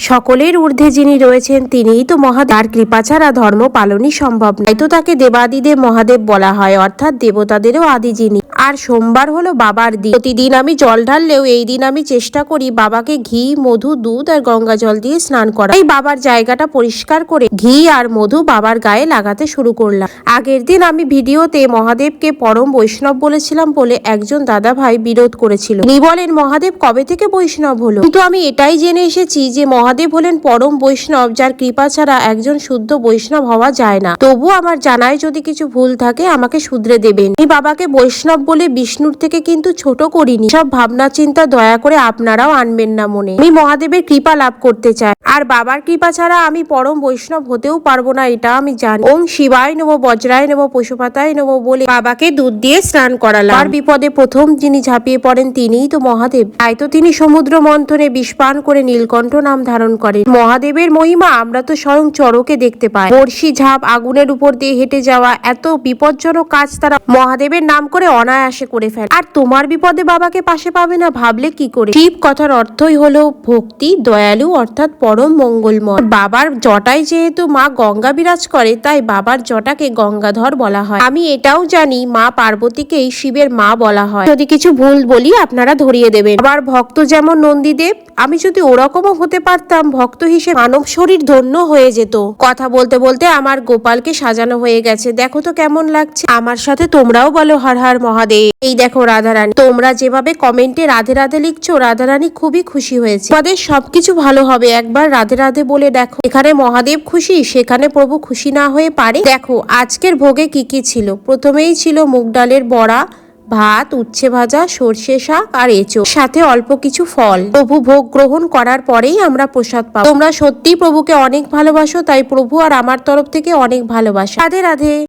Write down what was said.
সকলের ঊর্ধ্বে যিনি রয়েছেন তিনিই তো মহাদার কৃপা ছাড়া ধর্ম পালনই সম্ভব নয়। তো তাকে দেবাদিদেব মহাদেব বলা হয়। অর্থাৎ দেবতাদেরও আদি যিনি আর সোমবার হলো বাবার দিন। প্রতিদিন আমি জল ঢাললেও এই দিন আমি চেষ্টা করি বাবাকে ঘি, মধু, দুধ আর গঙ্গা জল দিয়ে স্নান করা এই বাবার জায়গাটা পরিষ্কার করে ঘি আর মধু বাবার গায়ে লাগাতে শুরু করলাম। আগের দিন আমি ভিডিওতে মহাদেবকে পরম বৈষ্ণব বলেছিলাম বলে একজন দাদা ভাই বিরোধ করেছিল। উনি বলেন, মহাদেব কবে থেকে বৈষ্ণব হলো? কিন্তু আমি এটাই জেনে এসেছি যে মহাদেব হলেন পরম বৈষ্ণব, যার কৃপা ছাড়া একজন শুদ্ধ বৈষ্ণব হওয়া যায় না। তবু আমার জানায় যদি কিছু ভুল থাকে আমাকে শুধরে দেবেন। এই বাবাকে বৈষ্ণব বলে বিষ্ণুর থেকে কিন্তু ছোট করিনি। সব ভাবনা চিন্তা দয়া করে আপনারাও আনবেন না মনে। আমি মহাদেবের কৃপা লাভ করতে চাই। আর বাবার কৃপা ছাড়া আমি পরম বৈষ্ণব হতেও পারব না, এটা আমি জানি। ওম শিবায় নেব বজ্রায় নেব পশুপাতায় নেব বলে বাবাকে দুধ দিয়ে স্নান করালাম। আর বিপদে প্রথম যিনি ঝাঁপিয়ে পড়েন তিনিই তো মহাদেব। তাই তো তিনি সমুদ্র মন্থনে বিষপান করে নীলকণ্ঠ নাম ধারণ করেন। মহাদেবের মহিমা আমরা তো স্বয়ং চরকে দেখতে পাই। বর্ষি ঝাঁপ আগুনের উপর দিয়ে হেঁটে যাওয়া এত বিপজ্জনক কাজ তারা মহাদেবের নাম করে অনায়াসে করে ফেলে। আর তোমার বিপদে বাবাকে পাশে পাবে না, ভাবলে কি করে? শিব কথার অর্থই হলো ভক্তি, দয়ালু, অর্থাৎ পরম মঙ্গলময়। বাবার জটায় যেহেতু মা গঙ্গা বিরাজ করে, তাই বাবার জটাকে গঙ্গাধর বলা হয়। আমি এটাও জানি, মা পার্বতীকেই শিবের মা বলা হয়। যদি কিছু ভুল বলি, আপনারা ধরিয়ে দেবেন। আবার ভক্ত যেমন নন্দীদেব আমি যদি ওরকমও হতে পারতাম, ভক্ত হিসেবে মানব শরীর ধন্য হয়ে যেত। কথা বলতে বলতে আমার গোপালকে সাজানো হয়ে গেছে। দেখো তো কেমন লাগছে। আমার সাথে তোমরাও বলো হর হর মহাদেব। এই দেখো রাধারানী, তোমরা যেভাবে কমেন্টে রাধে রাধে লিখছো, রাধারানী খুবই খুশি হয়েছে। তোমাদের সবকিছু ভালো হবে। একবার রাধে রাধে বলে দেখো। এখানে মহাদেব খুশি, সেখানে প্রভু খুশি না হয়ে পারে। দেখো, আজকের ভোগে কি কি ছিল? প্রথমেই ছিল মুগ ডালের বড়া ভাত, উচ্ছে ভাজা, সর্ষে শাক আর এঁচো, সাথে অল্প কিছু ফল। প্রভু ভোগ গ্রহণ করার পরেই আমরা প্রসাদ পাবো। তোমরা সত্যি প্রভুকে অনেক ভালোবাসো, তাই প্রভু আর আমার তরফ থেকে অনেক ভালোবাসা। রাধে রাধে।